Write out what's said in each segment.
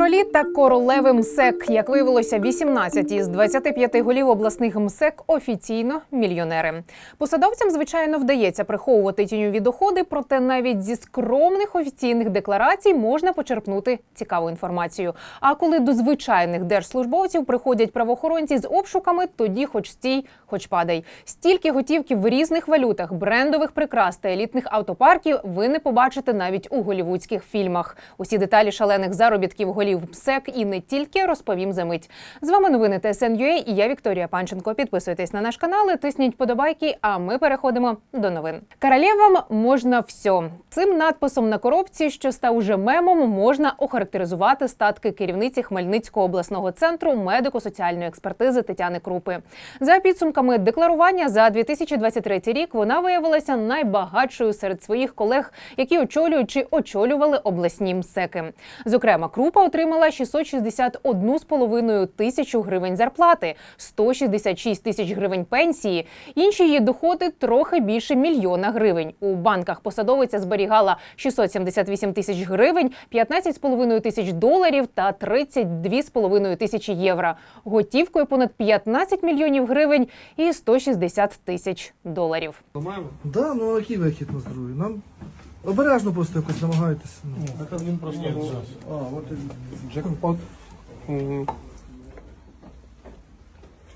Королі та королеви МСЕК, як виявилося, 18 із 25 голів обласних МСЕК офіційно мільйонери. Посадовцям, звичайно, вдається приховувати тіньові доходи, проте навіть зі скромних офіційних декларацій можна почерпнути цікаву інформацію. А коли до звичайних держслужбовців приходять правоохоронці з обшуками, тоді хоч стій, хоч падай. Стільки готівки в різних валютах, брендових прикрас та елітних автопарків ви не побачите навіть у голівудських фільмах. Усі деталі шалених заробітків голів МСЕК і не тільки розповім за мить. З вами новини ТСНЮА і я Вікторія Панченко. Підписуйтесь на наш канал, тисніть подобайки. А ми переходимо до новин. Королевам можна все. Цим надписом на коробці, що став уже мемом, можна охарактеризувати статки керівниці Хмельницького обласного центру медико-соціальної експертизи Тетяни Крупи. За підсумками декларування за 2023 рік вона виявилася найбагатшою серед своїх колег, які очолюють чи очолювали обласні МСЕКи. Зокрема, Крупа отримала 661,5 тисячу гривень зарплати, 166 тисяч гривень пенсії. Інші її доходи трохи більше мільйона гривень. У банках посадовиця зберігала 678 тисяч гривень, 15,5 тисяч доларів та 32,5 тисячі євро. Готівкою понад 15 мільйонів гривень і 160 тисяч доларів. По-моєму? Да, ну а який вихід на здоров'я? Нам обережно просто якось намагайтеся. Ну. Так він просто. А, от і Джекпот. Угу.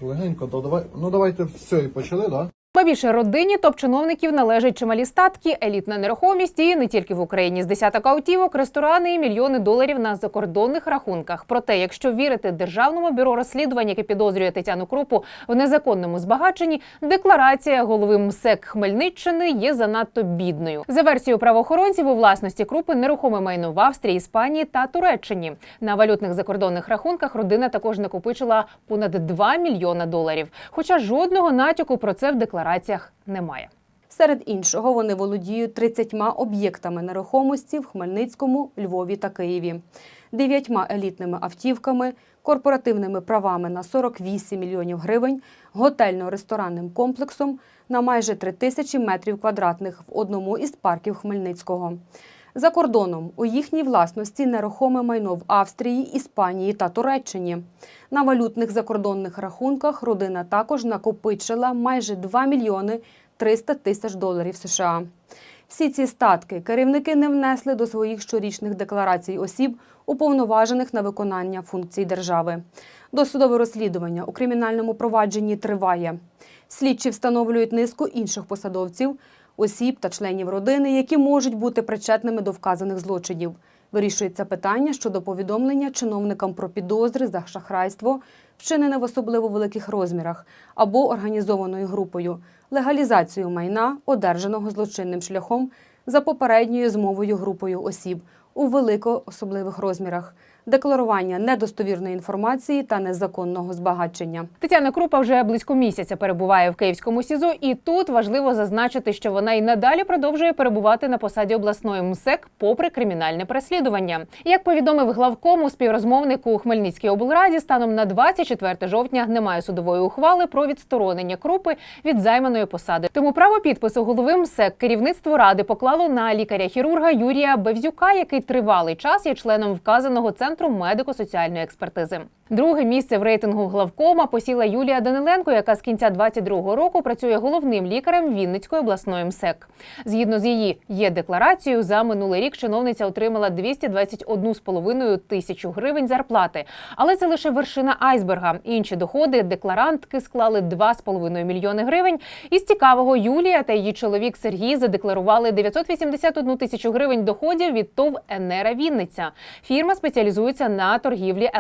Легенько, то давай. Ну давайте все і почали, да? Ба більше родині топ-чиновників належать чималі статки, елітна нерухомість і не тільки в Україні з десяток автівок, ресторани і мільйони доларів на закордонних рахунках. Проте, якщо вірити державному бюро розслідувань, яке підозрює Тетяну Крупу в незаконному збагаченні, декларація голови МСЕК Хмельниччини є занадто бідною. За версією правоохоронців у власності крупи нерухоме майно в Австрії, Іспанії та Туреччині. На валютних закордонних рахунках родина також накопичила понад 2 мільйона доларів. Хоча жодного натяку про це в деклараціях немає. Серед іншого, вони володіють 30 об'єктами нерухомості в Хмельницькому, Львові та Києві, дев'ятьма елітними автівками, корпоративними правами на 48 мільйонів гривень, готельно-ресторанним комплексом на майже 3 тисячі метрів квадратних в одному із парків Хмельницького. За кордоном у їхній власності нерухоме майно в Австрії, Іспанії та Туреччині. На валютних закордонних рахунках родина також накопичила майже 2 мільйони 300 тисяч доларів США. Всі ці статки керівники не внесли до своїх щорічних декларацій осіб, уповноважених на виконання функцій держави. Досудове розслідування у кримінальному провадженні триває. Слідчі встановлюють низку інших посадовців, осіб та членів родини, які можуть бути причетними до вказаних злочинів. Вирішується питання щодо повідомлення чиновникам про підозри за шахрайство, вчинене в особливо великих розмірах, або організованою групою, легалізацію майна, одержаного злочинним шляхом за попередньою змовою групою осіб у велико особливих розмірах, декларування недостовірної інформації та незаконного збагачення. Тетяна Крупа вже близько місяця перебуває в Київському СІЗО, і тут важливо зазначити, що вона й надалі продовжує перебувати на посаді обласної МСЕК попри кримінальне переслідування. Як повідомив главком у співрозмовнику у Хмельницькій облраді, станом на 24 жовтня немає судової ухвали про відсторонення крупи від займаної посади. Тому право підпису голови МСЕК керівництво ради поклало на лікаря-хірурга Юрія Бевзюка, який тривалий час є членом вказаного центру медико-соціальної експертизи. Друге місце в рейтингу главкома посіла Юлія Даниленко, яка з кінця 22-го року працює головним лікарем Вінницької обласної МСЕК. Згідно з її є декларацією, за минулий рік чиновниця отримала 221,5 тисячу гривень зарплати. Але це лише вершина айсберга. Інші доходи декларантки склали 2,5 мільйони гривень. Із цікавого Юлія та її чоловік Сергій задекларували 981 тисячу гривень доходів від ТОВ Енера Вінниця. Фірма спеціалізується на торгівлі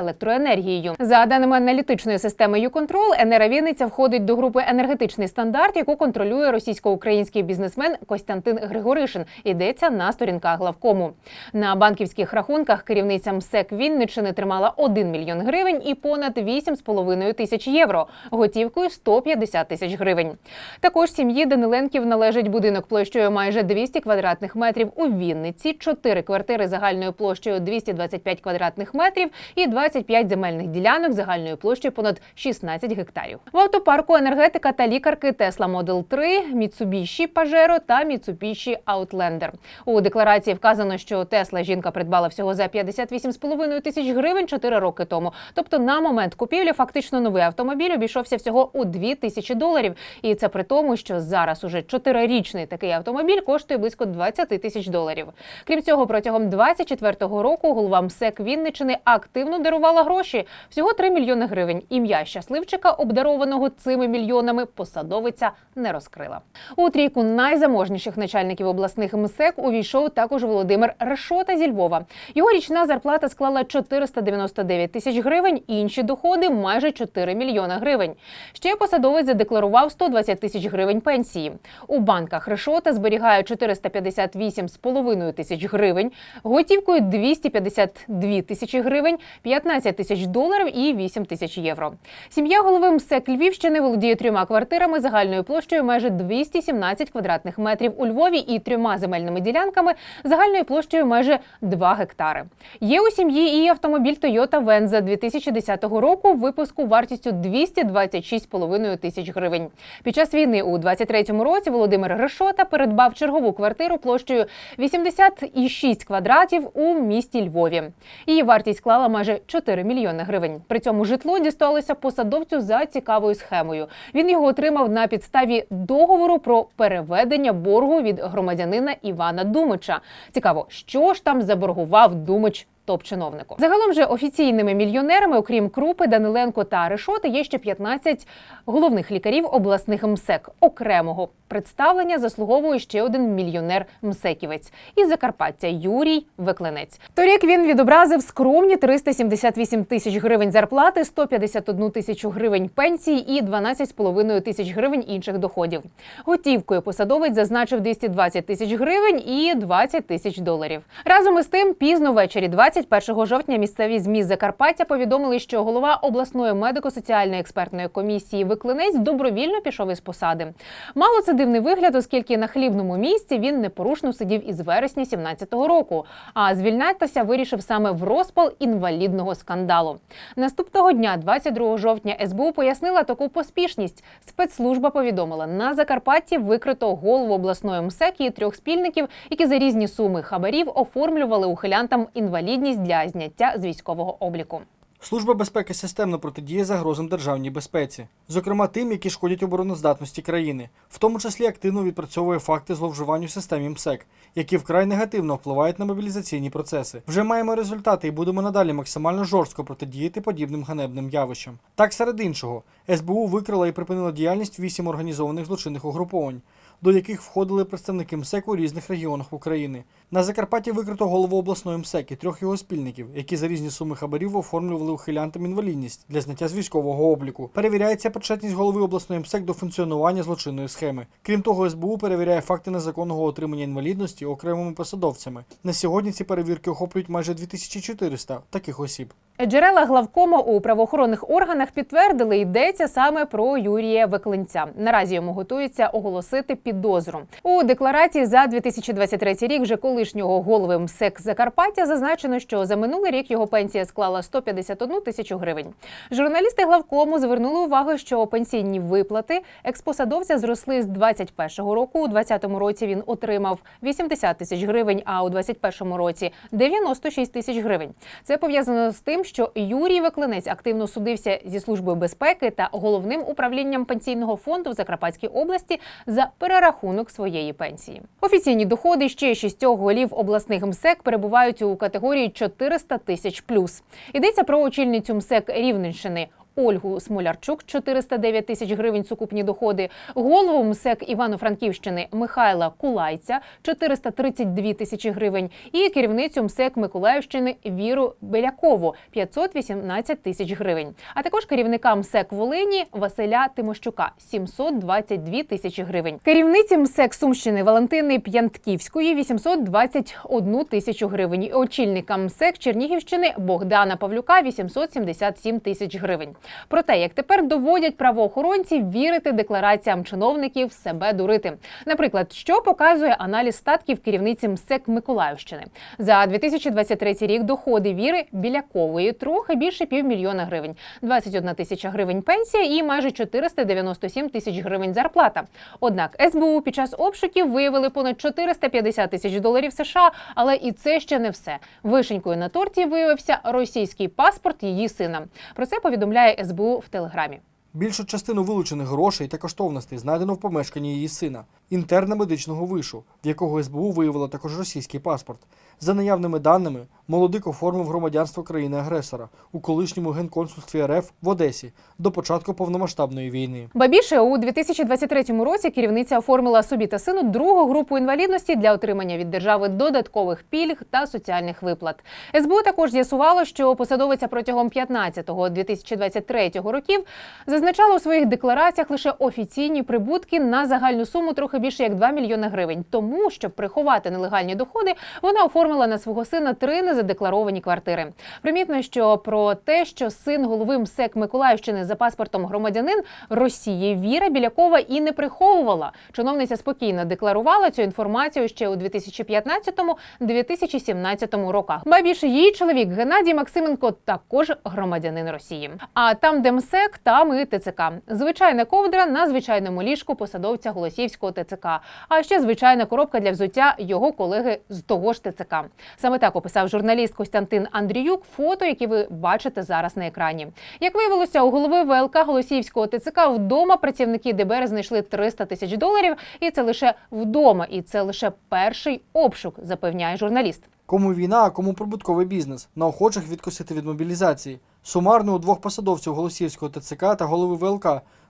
електроенергією. За даними аналітичної системи «Юконтрол», Енера Вінниця входить до групи енергетичний стандарт, яку контролює російсько-український бізнесмен Костянтин Григоришин. Йдеться на сторінках главкому. На банківських рахунках керівниця МСЕК Вінниччини тримала 1 мільйон гривень і понад 8,5 тисяч євро, готівкою 150 тисяч гривень. Також сім'ї Даниленків належить будинок площею майже 200 квадратних метрів у Вінниці, 4 квартири загальною площею 225 квадратних метрів і 25 земельних земельних ділянок загальною площею понад 16 гектарів. В автопарку енергетика та лікарки Tesla Model 3, Mitsubishi Pajero та Mitsubishi Outlander. У декларації вказано, що Тесла жінка придбала всього за 58,5 тисяч гривень 4 роки тому. Тобто на момент купівлі фактично новий автомобіль обійшовся всього у 2 тисячі доларів. І це при тому, що зараз уже чотирирічний такий автомобіль коштує близько 20 тисяч доларів. Крім цього, протягом 24-го року голова МСЕК Вінничини активно дарувала гроші всього 3 мільйони гривень. Ім'я щасливчика, обдарованого цими мільйонами, посадовиця не розкрила. У трійку найзаможніших начальників обласних МСЕК увійшов також Володимир Решота зі Львова. Його річна зарплата склала 499 тисяч гривень. Інші доходи майже 4 мільйона гривень. Ще посадовець задекларував 120 тисяч гривень пенсії. У банках Решота зберігає 458,5 тисяч гривень, готівкою 252 тисячі гривень, 15 тисяч доларів і 8 тисяч євро. Сім'я голови МСЕК Львівщини володіє трьома квартирами загальною площею майже 217 квадратних метрів у Львові і трьома земельними ділянками загальною площею майже 2 гектари. Є у сім'ї і автомобіль Toyota Venza 2010 року випуску вартістю 226,5 тисяч гривень. Під час війни у 23-му році Володимир Решота передбав чергову квартиру площею 86 квадратів у місті Львові. Її вартість склала майже 4 мільйони гривень. При цьому житло дісталося посадовцю за цікавою схемою. Він його отримав на підставі договору про переведення боргу від громадянина Івана Думича. Цікаво, що ж там заборгував Думич топ-чиновнику. Загалом же офіційними мільйонерами, окрім Крупи, Даниленко та Решоти, є ще 15 головних лікарів обласних МСЕК. Окремого представлення заслуговує ще один мільйонер МСЕКівець із Закарпаття Юрій Веклинець. Торік він відобразив скромні 378 тисяч гривень зарплати, 151 тисячу гривень пенсії і 12,5 тисяч гривень інших доходів. Готівкою посадовець зазначив 220 тисяч гривень і 20 тисяч доларів. Разом із тим, пізно ввечері 21 жовтня місцеві змі Закарпаття повідомили, що голова обласної медико-соціальної експертної комісії Виклинець добровільно пішов із посади. Мало це дивний вигляд, оскільки на хлібному місці він непорушно сидів із вересня 17-го року. А звільнятися вирішив саме в розпал інвалідного скандалу. Наступного дня, 22 жовтня, СБУ пояснила таку поспішність. Спецслужба повідомила, на Закарпатті викрито голову обласної МСЕК і трьох спільників, які за різні суми хабарів оформлювали ухилянтам інвалідність для зняття з військового обліку. Служба безпеки системно протидіє загрозам державній безпеці, зокрема тим, які шкодять обороноздатності країни, в тому числі активно відпрацьовує факти зловживань у системі МСЕК, які вкрай негативно впливають на мобілізаційні процеси. Вже маємо результати і будемо надалі максимально жорстко протидіяти подібним ганебним явищам. Так, серед іншого, СБУ викрила і припинила діяльність вісім організованих злочинних угруповань. До яких входили представники МСЕК у різних регіонах України. На Закарпатті викрито голову обласної МСЕК і трьох його спільників, які за різні суми хабарів оформлювали ухилянтам інвалідність для зняття з військового обліку. Перевіряється причетність голови обласної МСЕК до функціонування злочинної схеми. Крім того, СБУ перевіряє факти незаконного отримання інвалідності окремими посадовцями. На сьогодні ці перевірки охоплюють майже 2400 таких осіб. Джерела главкома у правоохоронних органах підтвердили, йдеться саме про Юрія Веклинця. Наразі йому готується оголосити підозру у декларації за 2023 рік. Вже колишнього голови МСЕК Закарпаття зазначено, що за минулий рік його пенсія склала 151 тисячу гривень. Журналісти главкому звернули увагу, що пенсійні виплати експосадовця зросли з 21-го року. У 20-му році він отримав 80 тисяч гривень, а у 21-му році 96 тисяч гривень. Це пов'язано з тим, що Юрій Веклинець активно судився зі службою безпеки та головним управлінням пенсійного фонду в Закарпатській області за перерахунок своєї пенсії. Офіційні доходи ще шістьох голів обласних МСЕК перебувають у категорії 400 тисяч плюс. Йдеться про очільницю МСЕК Рівненщини. Ольгу Смолярчук 409 тисяч гривень сукупні доходи, голову МСЕК Івано-Франківщини Михайла Кулайця 432 тисячі гривень і керівницю МСЕК Миколаївщини Віру Белякову 518 тисяч гривень. А також керівника МСЕК Волині Василя Тимощука 722 тисячі гривень. Керівниці МСЕК Сумщини Валентини П'янтківської 821 тисячу гривень. Очільника МСЕК Чернігівщини Богдана Павлюка 877 тисяч гривень. Про те, як тепер доводять правоохоронці вірити деклараціям чиновників себе дурити. Наприклад, що показує аналіз статків керівниці МСЕК Миколаївщини за 2023 рік. Доходи віри білякової трохи більше півмільйона гривень, 21 тисяча гривень пенсія і майже 497 тисяч гривень зарплата. Однак СБУ під час обшуків виявили понад 450 тисяч доларів США, але і це ще не все. Вишенькою на торті виявився російський паспорт її сина. Про це повідомляє СБУ в телеграмі. Більшу частину вилучених грошей та коштовностей знайдено в помешканні її сина, інтерна медичного вишу, в якого СБУ виявило також російський паспорт. За наявними даними, молодик оформив громадянство країни-агресора у колишньому генконсульстві РФ в Одесі до початку повномасштабної війни. Ба більше у 2023 році керівниця оформила собі та сину другу групу інвалідності для отримання від держави додаткових пільг та соціальних виплат. СБУ також з'ясувало, що посадовиця протягом 15-2023 років зазначала у своїх деклараціях лише офіційні прибутки на загальну суму трохи більше як 2 мільйони гривень. Тому щоб приховати нелегальні доходи, вона оформила на свого сина три незадекларовані квартири. Примітно, що про те, що син голови МСЕК Миколаївщини за паспортом громадянин Росії Віра Білякова і не приховувала. Чиновниця спокійно декларувала цю інформацію ще у 2015-2017 роках. Ба більше її чоловік Геннадій Максименко також громадянин Росії. А там, де МСЕК, там і ТЦК. Звичайна ковдра на звичайному ліжку посадовця Голосіївського ТЦК. А ще звичайна коробка для взуття його колеги з того ж ТЦК. Саме так описав журналіст Костянтин Андріюк фото, які ви бачите зараз на екрані. Як виявилося, у голови ВЛК Голосіївського ТЦК вдома працівники ДБР знайшли 300 тисяч доларів, і це лише вдома, і це лише перший обшук, запевняє журналіст. Кому війна, а кому прибутковий бізнес, на охочих відкосити від мобілізації. Сумарно у двох посадовців Голосіївського ТЦК та голови ВЛК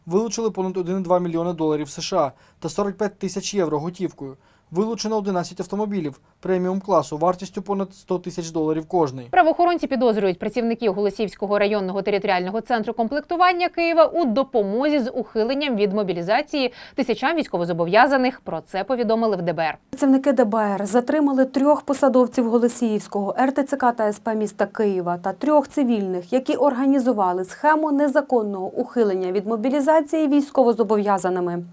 вилучили понад 1,2 мільйони доларів США та 45 тисяч євро готівкою. Вилучено 11 автомобілів преміум класу вартістю понад 100 тисяч доларів кожний. Правоохоронці підозрюють працівників Голосіївського районного територіального центру комплектування Києва у допомозі з ухиленням від мобілізації тисячам військовозобов'язаних. Про це повідомили в ДБР. Працівники ДБР затримали трьох посадовців Голосіївського РТЦК та СП міста Києва та трьох цивільних, які організували схему незаконного ухилення від мобілізації військовозобов'язаними.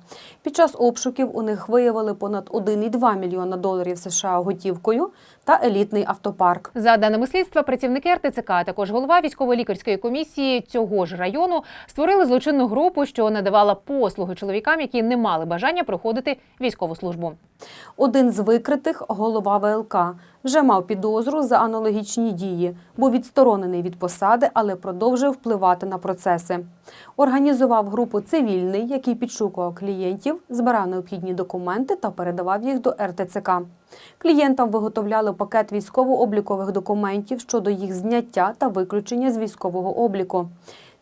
Під час обшуків у них виявили понад 1,2 мільйона доларів США готівкою та елітний автопарк. За даними слідства, працівники РТЦК, а також голова військово-лікарської комісії цього ж району створили злочинну групу, що надавала послуги чоловікам, які не мали бажання проходити військову службу. Один з викритих, голова ВЛК, вже мав підозру за аналогічні дії, був відсторонений від посади, але продовжив впливати на процеси. Організував групу цивільний, який підшукував клієнтів, збирав необхідні документи та передавав їх до РТЦК. Клієнтам виготовляли пакет військово-облікових документів щодо їх зняття та виключення з військового обліку.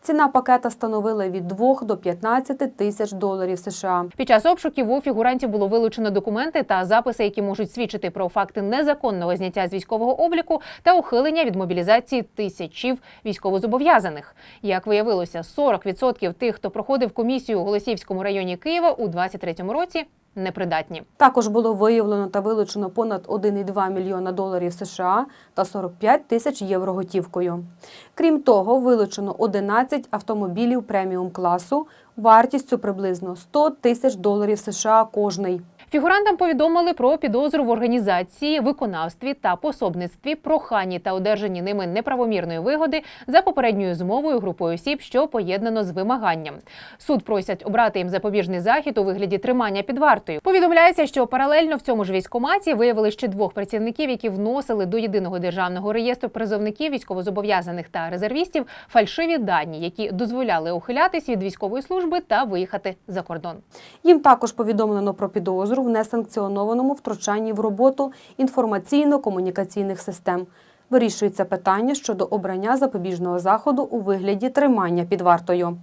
Ціна пакета становила від 2 до 15 тисяч доларів США. Під час обшуків у фігурантів було вилучено документи та записи, які можуть свідчити про факти незаконного зняття з військового обліку та ухилення від мобілізації тисячів військовозобов'язаних. Як виявилося, 40% тих, хто проходив комісію у Голосіївському районі Києва у 2023 році, непридатні. Також було виявлено та вилучено понад 1,2 мільйона доларів США та 45 тисяч євро готівкою. Крім того, вилучено 11 автомобілів преміум класу вартістю приблизно 100 тисяч доларів США кожний. Фігурантам повідомили про підозру в організації, виконавстві та пособництві, проханні та одержанні ними неправомірної вигоди за попередньою змовою групою осіб, що поєднано з вимаганням. Суд просять обрати їм запобіжний захід у вигляді тримання під вартою. Повідомляється, що паралельно в цьому ж військкоматі виявили ще двох працівників, які вносили до єдиного державного реєстру призовників військовозобов'язаних та резервістів фальшиві дані, які дозволяли ухилятись від військової служби та виїхати за кордон. Їм також повідомлено про підозру в несанкціонованому втручанні в роботу інформаційно-комунікаційних систем. Вирішується питання щодо обрання запобіжного заходу у вигляді тримання під вартою.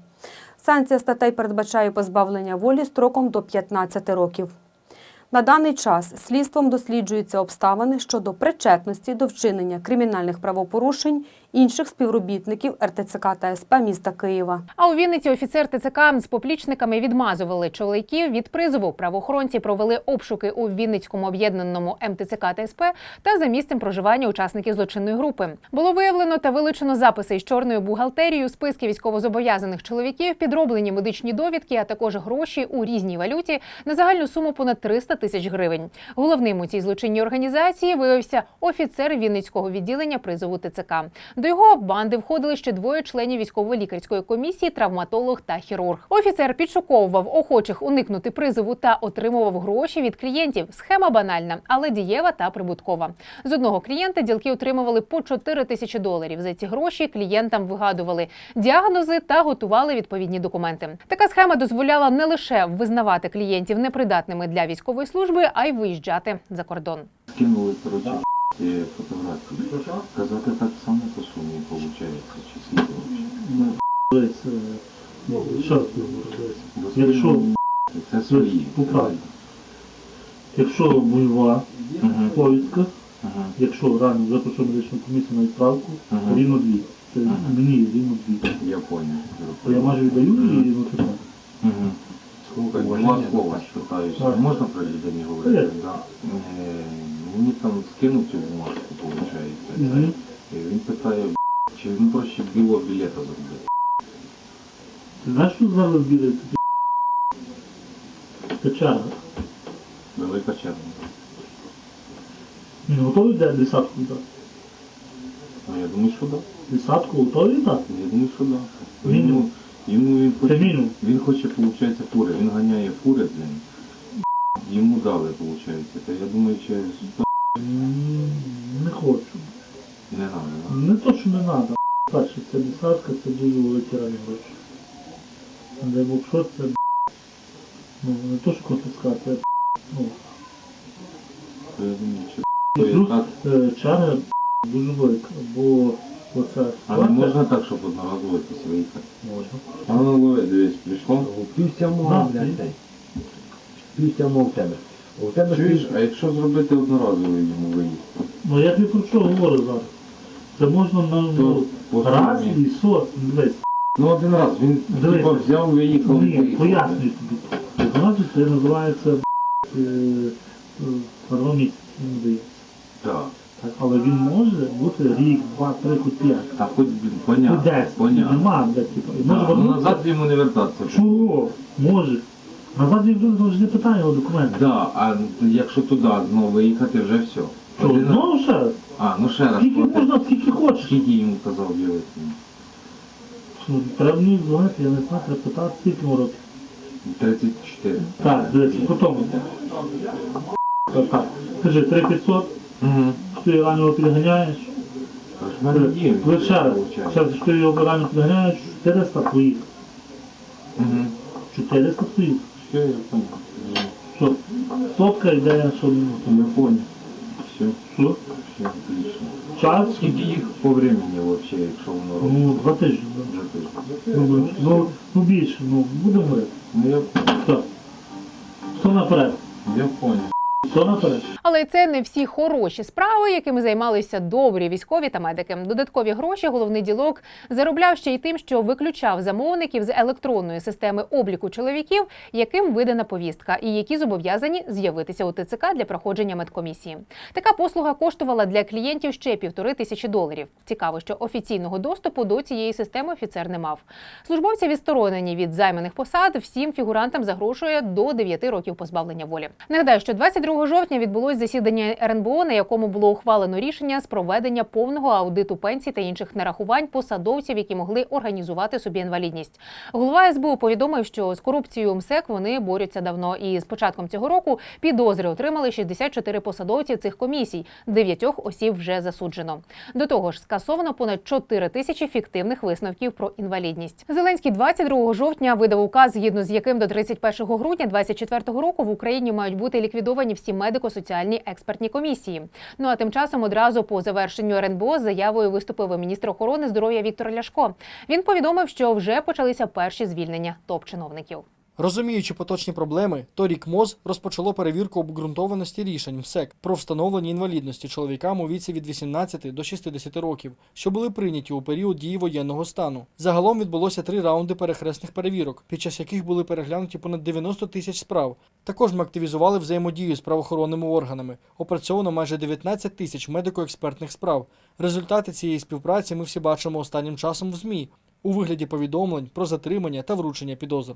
Санкція статей передбачає позбавлення волі строком до 15 років. На даний час слідством досліджуються обставини щодо причетності до вчинення кримінальних правопорушень інших співробітників РТЦК та СП міста Києва. А у Вінниці офіцер ТЦК з поплічниками відмазували чоловіків від призову. Правоохоронці провели обшуки у Вінницькому об'єднаному МТЦК та СП та за місцем проживання учасників злочинної групи. Було виявлено та вилучено записи із чорною бухгалтерією, списки військовозобов'язаних чоловіків, підроблені медичні довідки, а також гроші у різній валюті на загальну суму понад 300 тисяч гривень. Головним у цій злочинній організації виявився офіцер Вінницького відділення призову ТЦК. До його банди входили ще двоє членів військово-лікарської комісії, травматолог та хірург. Офіцер підшуковував охочих уникнути призову та отримував гроші від клієнтів. Схема банальна, але дієва та прибуткова. З одного клієнта ділки отримували по 4 тисячі доларів. За ці гроші клієнтам вигадували діагнози та готували відповідні документи. Така схема дозволяла не лише визнавати клієнтів непридатними для військової служби, а й виїжджати за кордон. Скинули, коротше, е, фотографії. Казати так само по сумі виходить, чи скільки взагалі? Ну, ще раз кажу, Якщо- Це свої. по. Якщо бойова повістка, якщо вже пройшов медичну комісію на відправку, рівно дві. Це мені рівно дві. Я понял. То я майже віддаю і ну це так. Угу. Два слова питаюся. Можна про людей говорити? Мені там скинув цю бумажку, виходить. І він питає, чи він проще білого білета зробити. Ти знаєш, що зараз біля Це черга. Велика черга. Він готовий де десятку дати? Ну, я думаю, що так. Десятку готовий дати? Я думаю, що так. Мінімум. Йому, йому він хоче, мінімум. він хоче, виходить, фури. Він ганяє фури, блін. Йому дали, виходить. То я думаю, через Не хочу. не надо, Не то, що не треба. Перше, це десятка, це дуже великі реальні гроші. Але якщо це ну, не то, що конфіскація, ну, я думаю, чи і плюс так. е, дуже велика, бо оце А не можна так, щоб одноразово якось виїхати. Можна. А ну лови, дивись, прийшло. Півся Да, мов, і- блядь, цей. Півся мов в тебе. У тебе Чуєш, а якщо зробити одноразово йому виїхати? Ну я тобі про що говорю зараз? Це можна на ну, раз і сот. Дивись, Ну один раз, він Дивись. типа взяв, виїхав ні, поїхав. пояснюю тобі. Одразу це називається мені здається. Так. Так, але він може бути рік, два, три, хоч п'ять. Та хоч, блін, Ну, понятно, десь. понятно. Нема, де, типу. І може ну вернутися. назад йому не вертатися. Чого? Може. Назад він вже вже не його документи. Да, а якщо туди знову виїхати, вже все. Що, Один знову ще раз? А, ну ще раз. Скільки платити. можна, скільки хочеш. Скільки йому казав білити? Що, треба мені дзвонити, я не знаю, треба питати, скільки йому років. 34. Так, дивіться, по тому. Так. Скажи, 3500, Угу. ти реально підганяєш. В мене. Ви ще раз, ще раз, ти його реально підганяєш, 400 твоїх. Угу. 400 твоїх. Все, я понял. Что? Сотка когда я він Я понял. Все, Что? все, отлично. Час? Скільки їх по времени вообще, якщо воно робить? Ну, два тижні. да. Вже тиждень? Ну, ну, ну більше, ну, будемо говорити. Ну я понял. Что? Хто наперед? Я понял. Але це не всі хороші справи, якими займалися добрі військові та медики. Додаткові гроші головний ділок заробляв ще й тим, що виключав замовників з електронної системи обліку чоловіків, яким видана повістка, і які зобов'язані з'явитися у ТЦК для проходження медкомісії. Така послуга коштувала для клієнтів ще півтори тисячі доларів. Цікаво, що офіційного доступу до цієї системи офіцер не мав. Службовці відсторонені від займаних посад. Всім фігурантам загрожує до 9 років позбавлення волі. Нагадаю, що 22 жовтня відбулось засідання РНБО, на якому було ухвалено рішення з проведення повного аудиту пенсій та інших нарахувань посадовців, які могли організувати собі інвалідність. Голова СБУ повідомив, що з корупцією МСЕК вони борються давно. І з початком цього року підозри отримали 64 посадовці цих комісій. Дев'ятьох осіб вже засуджено. До того ж, скасовано понад 4 тисячі фіктивних висновків про інвалідність. Зеленський 22 жовтня видав указ, згідно з яким до 31 грудня 2024 року в Україні мають бути ліквідовані всі медико-соціальні експертні комісії. Ну а тим часом одразу по завершенню РНБО з заявою виступив міністр охорони здоров'я Віктор Ляшко. Він повідомив, що вже почалися перші звільнення топ-чиновників. Розуміючи поточні проблеми, торік МОЗ розпочало перевірку обґрунтованості рішень МСЕК про встановлення інвалідності чоловікам у віці від 18 до 60 років, що були прийняті у період дії воєнного стану. Загалом відбулося три раунди перехресних перевірок, під час яких були переглянуті понад 90 тисяч справ. Також ми активізували взаємодію з правоохоронними органами. Опрацьовано майже 19 тисяч медико-експертних справ. Результати цієї співпраці ми всі бачимо останнім часом в ЗМІ у вигляді повідомлень про затримання та вручення підозр.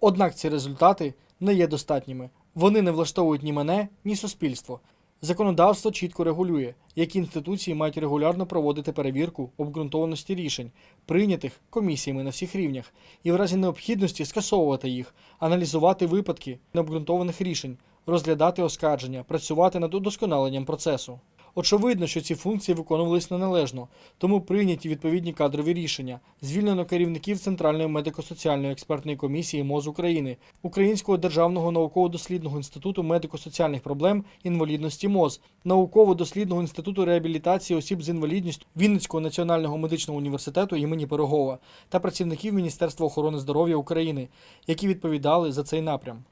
Однак ці результати не є достатніми. Вони не влаштовують ні мене, ні суспільство. Законодавство чітко регулює, які інституції мають регулярно проводити перевірку обґрунтованості рішень, прийнятих комісіями на всіх рівнях, і в разі необхідності скасовувати їх, аналізувати випадки необґрунтованих рішень, розглядати оскарження, працювати над удосконаленням процесу. Очевидно, що ці функції виконувались неналежно, тому прийняті відповідні кадрові рішення. Звільнено керівників Центральної медико-соціальної експертної комісії МОЗ України, Українського державного науково-дослідного інституту медико-соціальних проблем інвалідності МОЗ, науково-дослідного інституту реабілітації осіб з інвалідністю Вінницького національного медичного університету імені Пирогова та працівників Міністерства охорони здоров'я України, які відповідали за цей напрям.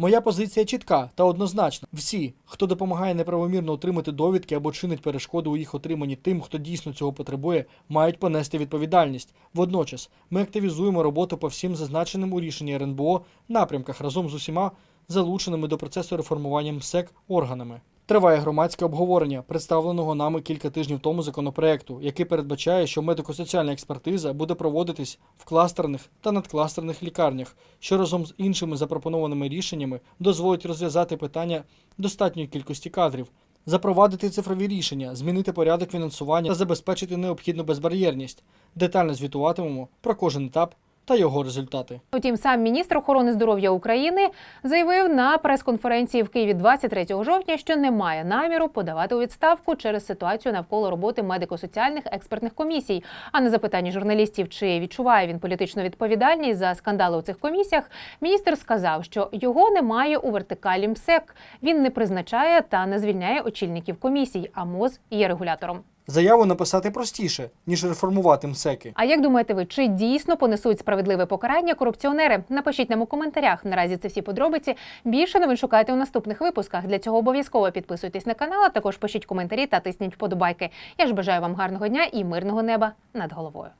Моя позиція чітка та однозначна. Всі, хто допомагає неправомірно отримати довідки або чинить перешкоду у їх отриманні тим, хто дійсно цього потребує, мають понести відповідальність. Водночас ми активізуємо роботу по всім зазначеним у рішенні РНБО напрямках разом з усіма залученими до процесу реформування МСЕК органами. Триває громадське обговорення представленого нами кілька тижнів тому законопроекту, який передбачає, що медико-соціальна експертиза буде проводитись в кластерних та надкластерних лікарнях, що разом з іншими запропонованими рішеннями дозволить розв'язати питання достатньої кількості кадрів, запровадити цифрові рішення, змінити порядок фінансування та забезпечити необхідну безбар'єрність. Детально звітуватимемо про кожен етап та його результати. Утім, сам міністр охорони здоров'я України заявив на прес-конференції в Києві 23 жовтня, що не має наміру подавати у відставку через ситуацію навколо роботи медико-соціальних експертних комісій. А на запитання журналістів, чи відчуває він політичну відповідальність за скандали у цих комісіях, міністр сказав, що його немає у вертикалі МСЕК. Він не призначає та не звільняє очільників комісій, а МОЗ є регулятором. Заяву написати простіше, ніж реформувати МСЕКи. А як думаєте ви, чи дійсно понесуть справедливе покарання корупціонери? Напишіть нам у коментарях. Наразі це всі подробиці. Більше новин шукайте у наступних випусках. Для цього обов'язково підписуйтесь на канал, а також пишіть коментарі та тисніть вподобайки. Я ж бажаю вам гарного дня і мирного неба над головою.